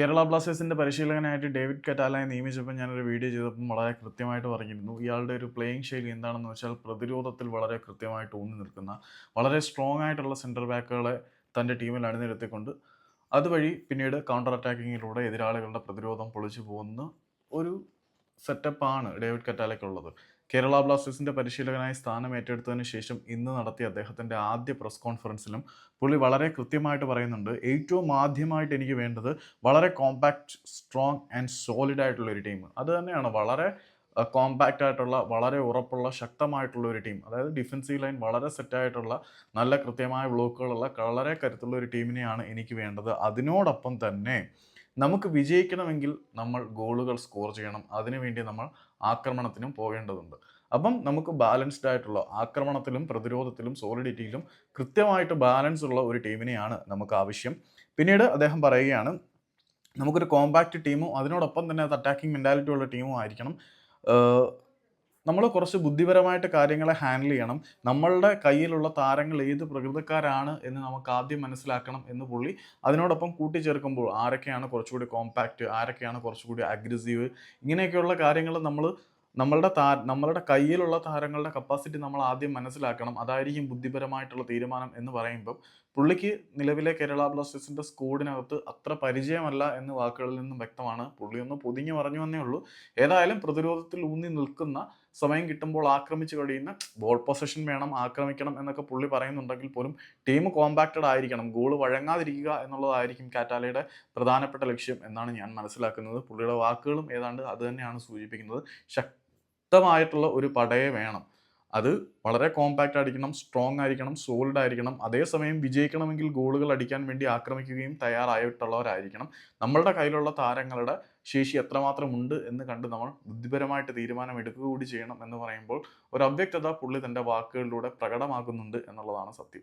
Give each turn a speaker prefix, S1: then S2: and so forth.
S1: കേരള ബ്ലാസ്റ്റേഴ്സിന്റെ പരിശീലകനായിട്ട് ഡേവിഡ് കറ്റാലയെ നിയമിച്ചപ്പോൾ ഞാനൊരു വീഡിയോ ചെയ്തപ്പോൾ വളരെ കൃത്യമായിട്ട് പറഞ്ഞിരുന്നു. ഇയാളുടെ ഒരു പ്ലേയിങ് ശൈലി എന്താണെന്ന് വെച്ചാൽ പ്രതിരോധത്തിൽ വളരെ കൃത്യമായിട്ട് ഊന്നി നിൽക്കുന്ന വളരെ സ്ട്രോങ് ആയിട്ടുള്ള സെന്റർ ബാക്കുകളെ തന്റെ ടീമിൽ അണിനിരത്തിക്കൊണ്ട് അതുവഴി പിന്നീട് കൗണ്ടർ അറ്റാക്കിങ്ങിലൂടെ എതിരാളികളുടെ പ്രതിരോധം പൊളിച്ചു പോകുന്ന ഒരു സെറ്റപ്പാണ് ഡേവിഡ് കറ്റാലയ്ക്കുള്ളത് കേരള ബ്ലാസ്റ്റേഴ്സിന്റെ പരിശീലകനായി സ്ഥാനം ഏറ്റെടുത്തതിന് ശേഷം ഇന്ന് നടത്തിയ അദ്ദേഹത്തിന്റെ ആദ്യ പ്രസ് കോൺഫറൻസിലും പുള്ളി വളരെ കൃത്യമായിട്ട് പറയുന്നുണ്ട് ഏറ്റവും ആദ്യമായിട്ട് എനിക്ക് വേണ്ടത് വളരെ കോമ്പാക്ട് സ്ട്രോങ് ആൻഡ് സോളിഡ് ആയിട്ടുള്ള ഒരു ടീം അത് തന്നെയാണ് വളരെ കോമ്പാക്റ്റ് ആയിട്ടുള്ള വളരെ ഉറപ്പുള്ള ശക്തമായിട്ടുള്ള ഒരു ടീം അതായത് ഡിഫൻസീവ് ലൈൻ വളരെ സെറ്റായിട്ടുള്ള നല്ല കൃത്യമായ ബ്ലോക്കുകളുള്ള വളരെ കരുത്തുള്ള ഒരു ടീമിനെയാണ് എനിക്ക് വേണ്ടത്. അതിനോടൊപ്പം തന്നെ നമുക്ക് വിജയിക്കണമെങ്കിൽ നമ്മൾ ഗോളുകൾ സ്കോർ ചെയ്യണം. അതിനുവേണ്ടി നമ്മൾ ആക്രമണത്തിനും പോകേണ്ടതുണ്ട്. അപ്പം നമുക്ക് ബാലൻസ്ഡ് ആയിട്ടുള്ള ആക്രമണത്തിലും പ്രതിരോധത്തിലും സോളിഡിറ്റിയിലും കൃത്യമായിട്ട് ബാലൻസ് ഉള്ള ഒരു ടീമിനെയാണ് നമുക്ക് ആവശ്യം. പിന്നീട് അദ്ദേഹം പറയുകയാണ് നമുക്കൊരു കോമ്പാക്റ്റ് ടീമും അതിനോടൊപ്പം തന്നെ അത് അറ്റാക്കിംഗ് മെന്റാലിറ്റി ഉള്ള ടീമും ആയിരിക്കണം. നമ്മൾ കുറച്ച് ബുദ്ധിപരമായിട്ട് കാര്യങ്ങളെ ഹാൻഡിൽ ചെയ്യണം. നമ്മളുടെ കയ്യിലുള്ള താരങ്ങൾ ഏത് പ്രകൃതക്കാരാണ് എന്ന് നമുക്ക് ആദ്യം മനസ്സിലാക്കണം എന്ന് പുള്ളി അതിനോടൊപ്പം കൂട്ടിച്ചേർക്കുമ്പോൾ ആരൊക്കെയാണ് കുറച്ചുകൂടി കോമ്പാക്റ്റ് ആരൊക്കെയാണ് കുറച്ചുകൂടി അഗ്രസീവ് ഇങ്ങനെയൊക്കെയുള്ള കാര്യങ്ങൾ നമ്മൾ നമ്മളുടെ താ നമ്മളുടെ കയ്യിലുള്ള താരങ്ങളുടെ കപ്പാസിറ്റി നമ്മൾ ആദ്യം മനസ്സിലാക്കണം. അതായിരിക്കും ബുദ്ധിപരമായിട്ടുള്ള തീരുമാനം എന്ന് പറയുമ്പം പുള്ളിക്ക് നിലവിലെ കേരള ബ്ലാസ്റ്റേഴ്സിന്റെ സ്കോഡിനകത്ത് അത്ര പരിചയമല്ല എന്ന് വാക്കുകളിൽ നിന്നും വ്യക്തമാണ്. പുള്ളി ഒന്ന് പൊതിഞ്ഞു പറഞ്ഞു എന്നേ ഉള്ളൂ. ഏതായാലും പ്രതിരോധത്തിൽ ഊന്നി നിൽക്കുന്ന സമയം കിട്ടുമ്പോൾ ആക്രമിച്ചു കഴിയുന്ന ബോൾ പൊസഷൻ വേണം ആക്രമിക്കണം എന്നൊക്കെ പുള്ളി പറയുന്നുണ്ടെങ്കിൽ പോലും ടീം കോമ്പാക്റ്റഡ് ആയിരിക്കണം. ഗോൾ വഴങ്ങാതിരിക്കുക എന്നുള്ളതായിരിക്കും കാറ്റാലയുടെ പ്രധാനപ്പെട്ട ലക്ഷ്യം എന്നാണ് ഞാൻ മനസ്സിലാക്കുന്നത്. പുള്ളിയുടെ വാക്കുകളും ഏതാണ്ട് അത് തന്നെയാണ് സൂചിപ്പിക്കുന്നത്. ശക്തമായിട്ടുള്ള ഒരു പടയെ വേണം. അത് വളരെ കോമ്പാക്റ്റ് ആയിരിക്കണം സ്ട്രോങ് ആയിരിക്കണം സോളിഡ് ആയിരിക്കണം. അതേസമയം വിജയിക്കണമെങ്കിൽ ഗോളുകൾ അടിക്കാൻ വേണ്ടി ആക്രമിക്കുകയും തയ്യാറായിട്ടുള്ളവരായിരിക്കണം. നമ്മളുടെ കയ്യിലുള്ള താരങ്ങളുടെ ശേഷി എത്രമാത്രം ഉണ്ട് എന്ന് കണ്ട് നമ്മൾ ബുദ്ധിപരമായിട്ട് തീരുമാനം എടുക്കുക കൂടി ചെയ്യണം എന്ന് പറയുമ്പോൾ ഒരു അവ്യക്തത പുള്ളി തന്റെ വാക്കുകളിലൂടെ പ്രകടമാക്കുന്നുണ്ട് എന്നുള്ളതാണ് സത്യം.